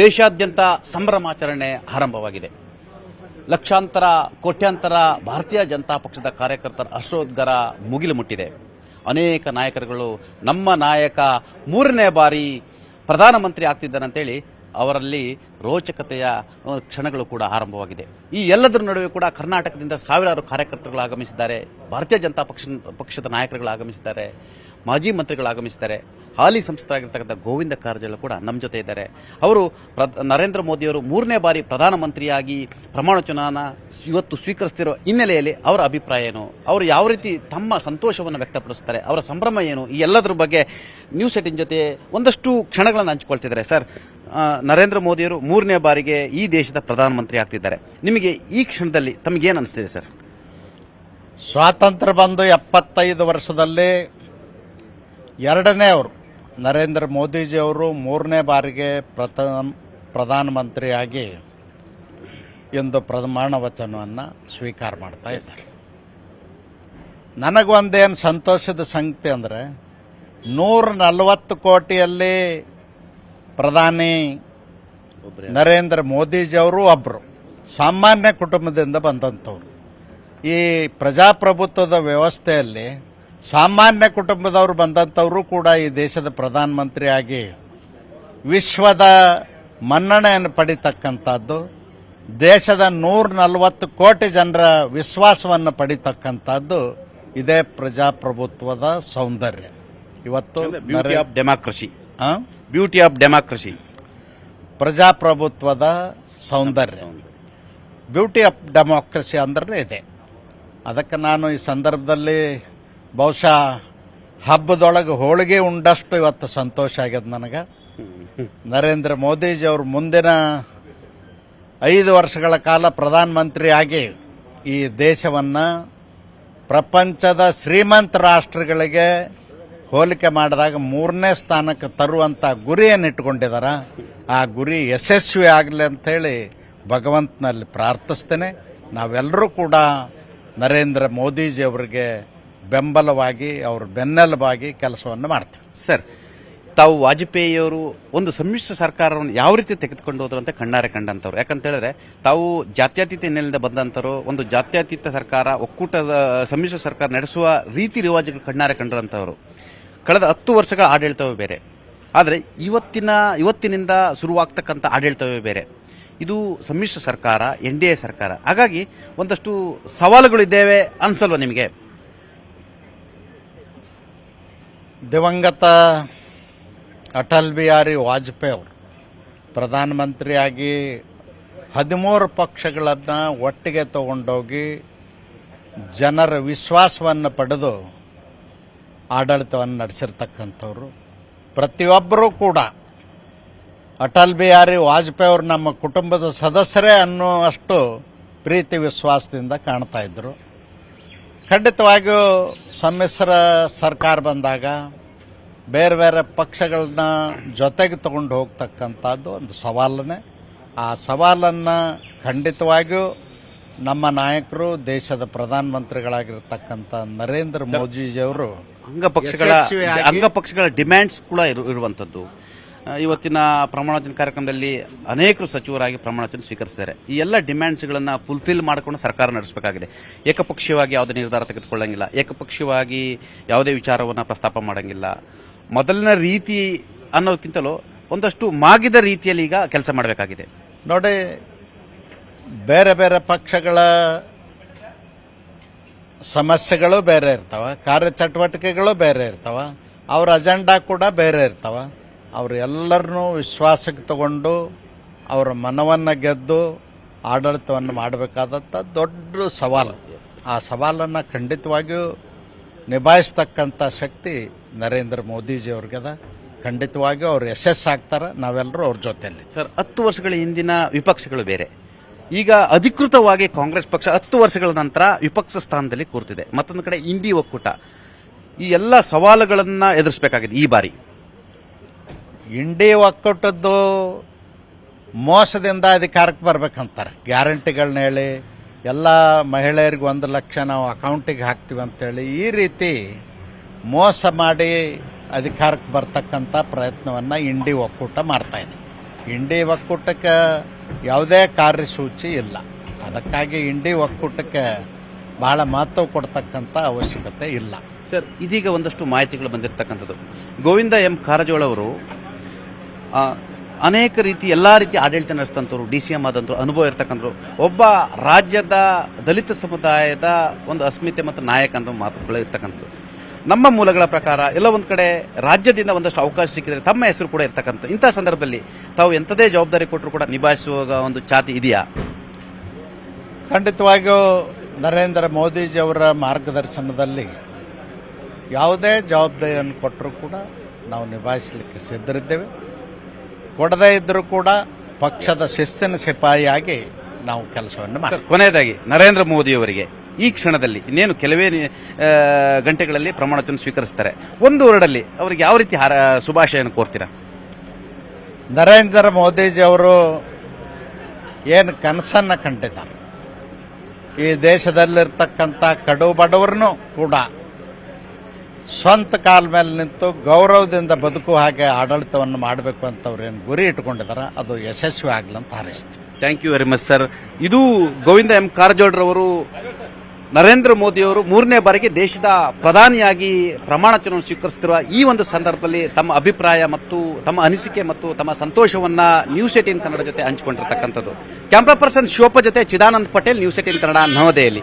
ದೇಶಾದ್ಯಂತ ಸಂಭ್ರಮಾಚರಣೆ ಆರಂಭವಾಗಿದೆ. ಲಕ್ಷಾಂತರ, ಕೋಟ್ಯಾಂತರ ಭಾರತೀಯ ಜನತಾ ಪಕ್ಷದ ಕಾರ್ಯಕರ್ತರ ಅಶ್ರೋದ್ಗಾರ ಮುಗಿಲು ಮುಟ್ಟಿದೆ. ಅನೇಕ ನಾಯಕರುಗಳು ನಮ್ಮ ನಾಯಕ ಮೂರನೇ ಬಾರಿ ಪ್ರಧಾನಮಂತ್ರಿ ಆಗ್ತಿದ್ದಾನಂತೇಳಿ ಅವರಲ್ಲಿ ರೋಚಕತೆಯ ಕ್ಷಣಗಳು ಕೂಡ ಆರಂಭವಾಗಿದೆ. ಈ ಎಲ್ಲದರ ನಡುವೆ ಕೂಡ ಕರ್ನಾಟಕದಿಂದ ಸಾವಿರಾರು ಕಾರ್ಯಕರ್ತರುಗಳು ಆಗಮಿಸಿದ್ದಾರೆ. ಭಾರತೀಯ ಜನತಾ ಪಕ್ಷ, ಪಕ್ಷದ ನಾಯಕರುಗಳು ಆಗಮಿಸಿದ್ದಾರೆ. ಮಾಜಿ ಮಂತ್ರಿಗಳು ಆಗಮಿಸಿದ್ದಾರೆ. ಹಾಲಿ ಸಂಸದರಾಗಿರ್ತಕ್ಕಂಥ ಗೋವಿಂದ ಕಾರಜೋಳ ಕೂಡ ನಮ್ಮ ಜೊತೆ ಇದ್ದಾರೆ. ಅವರು ಪ್ರ- ನರೇಂದ್ರ ಮೋದಿಯವರು ಮೂರನೇ ಬಾರಿ ಪ್ರಧಾನಮಂತ್ರಿಯಾಗಿ ಪ್ರಮಾಣ ವಚನನ ಇವತ್ತು ಸ್ವೀಕರಿಸ್ತಿರೋ ಹಿನ್ನೆಲೆಯಲ್ಲಿ ಅವರ ಅಭಿಪ್ರಾಯ ಏನು? ಅವರು ಯಾವ ರೀತಿ ತಮ್ಮ ಸಂತೋಷವನ್ನು ವ್ಯಕ್ತಪಡಿಸ್ತಾರೆ? ಅವರ ಸಂಭ್ರಮ ಏನು? ಈ ಎಲ್ಲದರ ಬಗ್ಗೆ ನ್ಯೂಸ್ ಏಟಿನ್ ಜೊತೆ ಒಂದಷ್ಟು ಕ್ಷಣಗಳನ್ನು ಹಂಚಿಕೊಳ್ತಿದ್ದಾರೆ. ಸರ್ ನರೇಂದ್ರ ಮೋದಿಯವರು ಮೂರನೇ ಬಾರಿಗೆ ಈ ದೇಶದ ಪ್ರಧಾನಮಂತ್ರಿ ಆಗ್ತಿದ್ದಾರೆ. ನಿಮಗೆ ಈ ಕ್ಷಣದಲ್ಲಿ ತಮಗೇನು ಅನಿಸ್ತಿದೆ, ಸರ್? ಸ್ವಾತಂತ್ರ್ಯ ಬಂದು ಎಪ್ಪತ್ತೈದು ವರ್ಷದಲ್ಲಿ ಎರಡನೇ ಅವರು ನರೇಂದ್ರ ಮೋದಿಜಿಯವರು ಮೂರನೇ ಬಾರಿಗೆ ಪ್ರಥಮ ಪ್ರಧಾನಮಂತ್ರಿಯಾಗಿ ಎಂದು ಪ್ರಮಾಣ ವಚನವನ್ನು ಸ್ವೀಕಾರ ಮಾಡ್ತಾ ಇದ್ದಾರೆ. ನನಗೊಂದೇನು ಸಂತೋಷದ ಸಂಗತಿ ಅಂದರೆ, ನೂರ ನಲವತ್ತು ಕೋಟಿಯಲ್ಲಿ ಪ್ರಧಾನಿ ನರೇಂದ್ರ ಮೋದಿಜಿಯವರು ಒಬ್ಬರು ಸಾಮಾನ್ಯ ಕುಟುಂಬದಿಂದ ಬಂದಂಥವ್ರು. ಈ ಪ್ರಜಾಪ್ರಭುತ್ವದ ವ್ಯವಸ್ಥೆಯಲ್ಲಿ ಸಾಮಾನ್ಯ ಕುಟುಂಬದವರು ಬಂದಂಥವರು ಕೂಡ ಈ ದೇಶದ ಪ್ರಧಾನಮಂತ್ರಿಯಾಗಿ ವಿಶ್ವದ ಮನ್ನಣೆಯನ್ನು ಪಡಿತಕ್ಕಂಥದ್ದು ದೇಶದ ನೂರ ನಲವತ್ತು ಕೋಟಿ ಜನರ ವಿಶ್ವಾಸವನ್ನು ಪಡಿತಕ್ಕಂಥದ್ದು ಇದೇ ಪ್ರಜಾಪ್ರಭುತ್ವದ ಸೌಂದರ್ಯ. ಇವತ್ತು beauty of democracy? Beauty of democracy ಪ್ರಜಾಪ್ರಭುತ್ವದ ಸೌಂದರ್ಯ. ಬ್ಯೂಟಿ ಆಫ್ ಡೆಮಾಕ್ರಸಿ ಅಂದ್ರೆ ಇದೆ. ಅದಕ್ಕೆ ನಾನು ಈ ಸಂದರ್ಭದಲ್ಲಿ ಬಹುಶಃ ಹಬ್ಬದೊಳಗೆ ಹೋಳಿಗೆ ಉಂಡಷ್ಟು ಇವತ್ತು ಸಂತೋಷ ಆಗ್ಯದ ನನಗೆ. ನರೇಂದ್ರ ಮೋದಿಜಿ ಅವರು ಮುಂದಿನ ಐದು ವರ್ಷಗಳ ಕಾಲ ಪ್ರಧಾನಮಂತ್ರಿಯಾಗಿ ಈ ದೇಶವನ್ನು ಪ್ರಪಂಚದ ಶ್ರೀಮಂತ ರಾಷ್ಟ್ರಗಳಿಗೆ ಹೋಲಿಕೆ ಮಾಡಿದಾಗ ಮೂರನೇ ಸ್ಥಾನಕ್ಕೆ ತರುವಂಥ ಗುರಿಯನ್ನು ಇಟ್ಕೊಂಡಿದ್ದಾರೆ ಆ ಗುರಿ ಯಶಸ್ವಿ ಆಗಲಿ ಅಂತೇಳಿ ಭಗವಂತನಲ್ಲಿ ಪ್ರಾರ್ಥಿಸ್ತೇನೆ. ನಾವೆಲ್ಲರೂ ಕೂಡ ನರೇಂದ್ರ ಮೋದಿಜಿ ಅವರಿಗೆ ಬೆಂಬಲವಾಗಿ ಅವ್ರ ಬೆನ್ನೆಲುಬಾಗಿ ಕೆಲಸವನ್ನು ಮಾಡ್ತಾರೆ. ಸರ್, ತಾವು ವಾಜಪೇಯಿಯವರು ಒಂದು ಸಮ್ಮಿಶ್ರ ಸರ್ಕಾರವನ್ನು ಯಾವ ರೀತಿ ತೆಗೆದುಕೊಂಡು ಹೋದ್ರು ಅಂತ ಕಣ್ಣಾರೆ ಕಂಡಂಥವ್ರು ಯಾಕಂತ ಹೇಳಿದ್ರೆ, ತಾವು ಜಾತ್ಯತೀತ ಹಿನ್ನೆಲೆಯಿಂದ ಬಂದಂತರು ಒಂದು ಜಾತ್ಯತೀತ ಸರ್ಕಾರ, ಒಕ್ಕೂಟದ, ಸಮ್ಮಿಶ್ರ ಸರ್ಕಾರ ನಡೆಸುವ ರೀತಿ ರಿವಾಜುಗಳು ಕಣ್ಣಾರೆ ಕಂಡಂತವರು. ಕಳೆದ ಹತ್ತು ವರ್ಷಗಳ ಆಡಳಿತವೇ ಬೇರೆ. ಆದರೆ ಇವತ್ತಿನ, ಇವತ್ತಿನಿಂದ ಶುರುವಾಗ್ತಕ್ಕಂಥ ಆಡಳಿತವೇ ಬೇರೆ. ಇದು ಸಮ್ಮಿಶ್ರ ಸರ್ಕಾರ, ಎನ್ ಡಿ ಎ ಸರ್ಕಾರ. ಹಾಗಾಗಿ ಒಂದಷ್ಟು ಸವಾಲುಗಳಿದ್ದೇವೆ ಅನ್ಸಲ್ವ ನಿಮಗೆ? ದಿವಂಗತ ಅಟಲ್ ಬಿಹಾರಿ ವಾಜಪೇಯಿ ಅವರು ಪ್ರಧಾನಮಂತ್ರಿಯಾಗಿ ಹದಿಮೂರು ಪಕ್ಷಗಳನ್ನು ಒಟ್ಟಿಗೆ ತಗೊಂಡೋಗಿ ಜನರ ವಿಶ್ವಾಸವನ್ನು ಪಡೆದು ಆಡಳಿತವನ್ನು ನಡೆಸಿರ್ತಕ್ಕಂಥವ್ರು. ಪ್ರತಿಯೊಬ್ಬರೂ ಕೂಡ ಅಟಲ್ ಬಿಹಾರಿ ವಾಜಪೇಯಿ ಅವರು ನಮ್ಮ ಕುಟುಂಬದ ಸದಸ್ಯರೇ ಅನ್ನುವಷ್ಟು ಪ್ರೀತಿ ವಿಶ್ವಾಸದಿಂದ ಕಾಣ್ತಾ ಇದ್ರು. ಖಂಡಿತವಾಗಿಯೂ ಸಮ್ಮಿಶ್ರ ಸರ್ಕಾರ ಬಂದಾಗ ಬೇರೆ ಬೇರೆ ಪಕ್ಷಗಳನ್ನ ಜೊತೆಗೆ ತಗೊಂಡು ಹೋಗ್ತಕ್ಕಂಥದ್ದು ಒಂದು ಸವಾಲನ್ನೇ. ಆ ಸವಾಲನ್ನು ಖಂಡಿತವಾಗಿಯೂ ನಮ್ಮ ನಾಯಕರು ದೇಶದ ಪ್ರಧಾನಮಂತ್ರಿಗಳಾಗಿರ್ತಕ್ಕಂಥ ನರೇಂದ್ರ ಮೋದಿಜಿಯವರು ಅಂಗಪಕ್ಷಗಳ ಅಂಗಪಕ್ಷಗಳ ಡಿಮ್ಯಾಂಡ್ಸ್ ಕೂಡ ಇರುವಂಥದ್ದು. ಇವತ್ತಿನ ಪ್ರಮಾಣವಚನ ಕಾರ್ಯಕ್ರಮದಲ್ಲಿ ಅನೇಕರು ಸಚಿವರಾಗಿ ಪ್ರಮಾಣವಚನ ಸ್ವೀಕರಿಸಿದ್ದಾರೆ. ಈ ಎಲ್ಲ ಡಿಮ್ಯಾಂಡ್ಸ್ಗಳನ್ನು ಫುಲ್ಫಿಲ್ ಮಾಡಿಕೊಂಡು ಸರ್ಕಾರ ನಡೆಸಬೇಕಾಗಿದೆ. ಏಕಪಕ್ಷೀಯವಾಗಿ ಯಾವುದೇ ನಿರ್ಧಾರ ತೆಗೆದುಕೊಳ್ಳಂಗಿಲ್ಲ. ಏಕಪಕ್ಷೀಯವಾಗಿ ಯಾವುದೇ ವಿಚಾರವನ್ನು ಪ್ರಸ್ತಾಪ ಮಾಡಂಗಿಲ್ಲ. ಮೊದಲಿನ ರೀತಿ ಅನ್ನೋದಕ್ಕಿಂತಲೂ ಒಂದಷ್ಟು ಮಾಗಿದ ರೀತಿಯಲ್ಲಿ ಈಗ ಕೆಲಸ ಮಾಡಬೇಕಾಗಿದೆ. ನೋಡಿ, ಬೇರೆ ಬೇರೆ ಪಕ್ಷಗಳ ಸಮಸ್ಯೆಗಳು ಬೇರೆ ಇರ್ತವೆ, ಕಾರ್ಯಚಟುವಟಿಕೆಗಳು ಬೇರೆ ಇರ್ತವೆ, ಅವ್ರ ಅಜೆಂಡಾ ಕೂಡ ಬೇರೆ ಇರ್ತಾವ. ಅವ್ರು ಎಲ್ಲರನ್ನೂ ವಿಶ್ವಾಸಕ್ಕೆ ತಗೊಂಡು ಅವರ ಮನವನ್ನು ಗೆದ್ದು ಆಡಳಿತವನ್ನು ಮಾಡಬೇಕಾದಂಥ ದೊಡ್ಡ ಸವಾಲು. ಆ ಸವಾಲನ್ನು ಖಂಡಿತವಾಗಿಯೂ ನಿಭಾಯಿಸ್ತಕ್ಕಂಥ ಶಕ್ತಿ ನರೇಂದ್ರ ಮೋದಿಜಿಯವ್ರಿಗದ ಖಂಡಿತವಾಗಿಯೂ ಅವ್ರು ಯಶಸ್ಸಾಗ್ತಾರೆ ನಾವೆಲ್ಲರೂ ಅವ್ರ ಜೊತೆಯಲ್ಲಿ. ಸರ್, ಹತ್ತು ವರ್ಷಗಳ ಹಿಂದಿನ ವಿಪಕ್ಷಗಳು ಬೇರೆ. ಈಗ ಅಧಿಕೃತವಾಗಿ ಕಾಂಗ್ರೆಸ್ ಪಕ್ಷ ಹತ್ತು ವರ್ಷಗಳ ನಂತರ ವಿಪಕ್ಷ ಸ್ಥಾನದಲ್ಲಿ ಕೂರ್ತಿದೆ. ಮತ್ತೊಂದು ಕಡೆ ಇಂಡಿ ಒಕ್ಕೂಟ. ಈ ಎಲ್ಲ ಸವಾಲುಗಳನ್ನು ಎದುರಿಸಬೇಕಾಗಿದೆ ಈ ಬಾರಿ. ಇಂಡಿ ಒಕ್ಕೂಟದ್ದು ಮೋಸದಿಂದ ಅಧಿಕಾರಕ್ಕೆ ಬರ್ಬೇಕಂತಾರೆ. ಗ್ಯಾರಂಟಿಗಳನ್ನ ಹೇಳಿ ಎಲ್ಲ ಮಹಿಳೆಯರಿಗೆ ಒಂದು ಲಕ್ಷ ನಾವು ಅಕೌಂಟಿಗೆ ಹಾಕ್ತೀವಿ ಅಂತೇಳಿ ಈ ರೀತಿ ಮೋಸ ಮಾಡಿ ಅಧಿಕಾರಕ್ಕೆ ಬರ್ತಕ್ಕಂಥ ಪ್ರಯತ್ನವನ್ನು ಇಂಡಿ ಒಕ್ಕೂಟ ಮಾಡ್ತಾಯಿದೆ ಇಂಡಿ ಒಕ್ಕೂಟಕ್ಕೆ ಯಾವುದೇ ಕಾರ್ಯಸೂಚಿ ಇಲ್ಲ. ಅದಕ್ಕಾಗಿ ಇಂಡಿ ಒಕ್ಕೂಟಕ್ಕೆ ಬಹಳ ಮಹತ್ವ ಕೊಡ್ತಕ್ಕಂಥ ಅವಶ್ಯಕತೆ ಇಲ್ಲ. ಸರ್ ಇದೀಗ ಒಂದಷ್ಟು ಮಾಹಿತಿಗಳು ಬಂದಿರತಕ್ಕಂಥದ್ದು. ಗೋವಿಂದ ಎಂ. ಕಾರಜೋಳ ಅವರು ಆ, ಅನೇಕ ರೀತಿ ಎಲ್ಲ ರೀತಿ ಆಡಳಿತ ನಡೆಸಿದಂಥವ್ರು, ಡಿ ಸಿ ಎಂ ಆದಂಥವ್ರು, ಅನುಭವ ಇರ್ತಕ್ಕಂಥವ್ರು, ಒಬ್ಬ ರಾಜ್ಯದ ದಲಿತ ಸಮುದಾಯದ ಒಂದು ಅಸ್ಮಿತೆ ಮತ್ತು ನಾಯಕ ಅಂತ ಮಾತುಗಳು ಇರ್ತಕ್ಕಂಥದ್ದು. ನಮ್ಮ ಮೂಲಗಳ ಪ್ರಕಾರ ಎಲ್ಲ ಒಂದು ಕಡೆ ರಾಜ್ಯದಿಂದ ಒಂದಷ್ಟು ಅವಕಾಶ ಸಿಕ್ಕಿದರೆ ತಮ್ಮ ಹೆಸರು ಕೂಡ ಇರ್ತಕ್ಕಂಥ ಇಂಥ ಸಂದರ್ಭದಲ್ಲಿ ತಾವು ಎಂಥದೇ ಜವಾಬ್ದಾರಿ ಕೊಟ್ಟರು ಕೂಡ ನಿಭಾಯಿಸುವ ಒಂದು ಚಾತಿ ಇದೆಯಾ? ಖಂಡಿತವಾಗಿಯೂ ನರೇಂದ್ರ ಮೋದಿಜಿಯವರ ಮಾರ್ಗದರ್ಶನದಲ್ಲಿ ಯಾವುದೇ ಜವಾಬ್ದಾರಿಯನ್ನು ಕೊಟ್ಟರೂ ಕೂಡ ನಾವು ನಿಭಾಯಿಸಲಿಕ್ಕೆ ಸಿದ್ಧರಿದ್ದೇವೆ. ಕೊಡದೇ ಇದ್ದರೂ ಕೂಡ ಪಕ್ಷದ ಶಿಸ್ತಿನ ಸಿಪಾಯಿಯಾಗಿ ನಾವು ಕೆಲಸವನ್ನು ಮಾಡಿ ಕೊನೆಯದಾಗಿ ನರೇಂದ್ರ ಮೋದಿಯವರಿಗೆ ಈ ಕ್ಷಣದಲ್ಲಿ ಇನ್ನೇನು ಕೆಲವೇ ಗಂಟೆಗಳಲ್ಲಿ ಪ್ರಮಾಣ ವಚನ ಸ್ವೀಕರಿಸ್ತಾರೆ. ಒಂದು ವರ್ಡಲ್ಲಿ ಅವರಿಗೆ ಯಾವ ರೀತಿ ಶುಭಾಶಯನ ಕೋರ್ತೀರಾ? ನರೇಂದ್ರ ಮೋದಿಜಿಯವರು ಏನು ಕನಸನ್ನು ಕಂಡಿದ್ದಾರೆ. ಈ ದೇಶದಲ್ಲಿರ್ತಕ್ಕಂಥ ಕಡು ಬಡವರನ್ನು ಕೂಡ ಸ್ವಂತ ಕಾಲ ಮೇಲೆ ನಿಂತು ಗೌರವದಿಂದ ಬದುಕು ಹಾಗೆ ಆಡಳಿತವನ್ನು ಮಾಡಬೇಕು ಅಂತ ಅವ್ರು ಏನು ಗುರಿ ಇಟ್ಕೊಂಡಿದ್ದಾರೆ ಅದು ಯಶಸ್ವಿ ಆಗ್ಲಂತ ಹಾರೈಸ್ತೀವಿ. Thank you very much sir ಇದು ಗೋವಿಂದ ಎಂ. ಕಾರಜೋಳರವರು ನರೇಂದ್ರ ಮೋದಿಯವರು ಮೂರನೇ ಬಾರಿಗೆ ದೇಶದ ಪ್ರಧಾನಿಯಾಗಿ ಪ್ರಮಾಣ ವಚನವನ್ನು ಸ್ವೀಕರಿಸುತ್ತಿರುವ ಈ ಒಂದು ಸಂದರ್ಭದಲ್ಲಿ ತಮ್ಮ ಅಭಿಪ್ರಾಯ ಮತ್ತು ತಮ್ಮ ಅನಿಸಿಕೆ ಮತ್ತು ತಮ್ಮ ಸಂತೋಷವನ್ನ ನ್ಯೂಸ್ ಏಟೀನ್ ಕನ್ನಡ ಜೊತೆ ಹಂಚಿಕೊಂಡಿರ್ತಕ್ಕಂಥದ್ದು. ಕ್ಯಾಮ್ರಾ ಪರ್ಸನ್ ಶಿವಪ್ಪ ಜೊತೆ ಚಿದಾನಂದ್ ಪಟೇಲ್ ನ್ಯೂಸ್ ಏಟೀನ್ ಕನ್ನಡ ನವದೆಹಲಿ.